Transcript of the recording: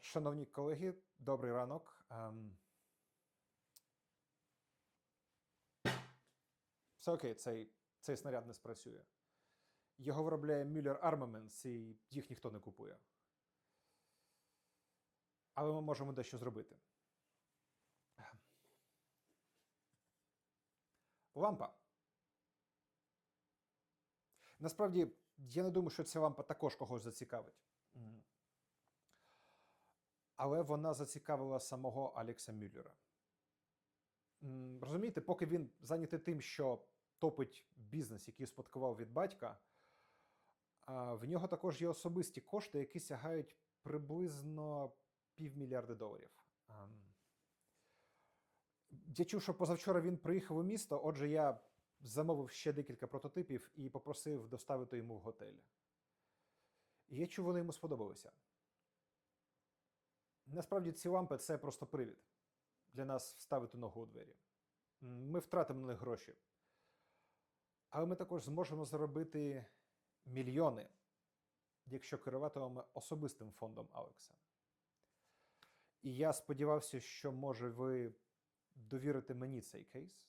Шановні колеги, добрий ранок. Ем, Все окей, цей, цей снаряд не спрацює. Його виробляє Müller Armaments, і їх ніхто не купує. Але ми можемо дещо зробити. Лампа. Насправді, я не думаю, що ця лампа також когось зацікавить. Але вона зацікавила самого Алекса Мюллера. Розумієте, поки він зайнятий тим, що топить бізнес, який спадкував від батька, в нього також є особисті кошти, які сягають приблизно півмільярда доларів. Я чув, що позавчора він приїхав у місто, отже, я замовив ще декілька прототипів і попросив доставити йому в готель. І я чув, вони йому сподобалися. Насправді ці лампи це просто привід для нас вставити ногу у двері. Ми втратимо на них гроші. Але ми також зможемо заробити мільйони, якщо керуватимемо особистим фондом Алекса. І я сподівався, що може ви довірите мені цей кейс.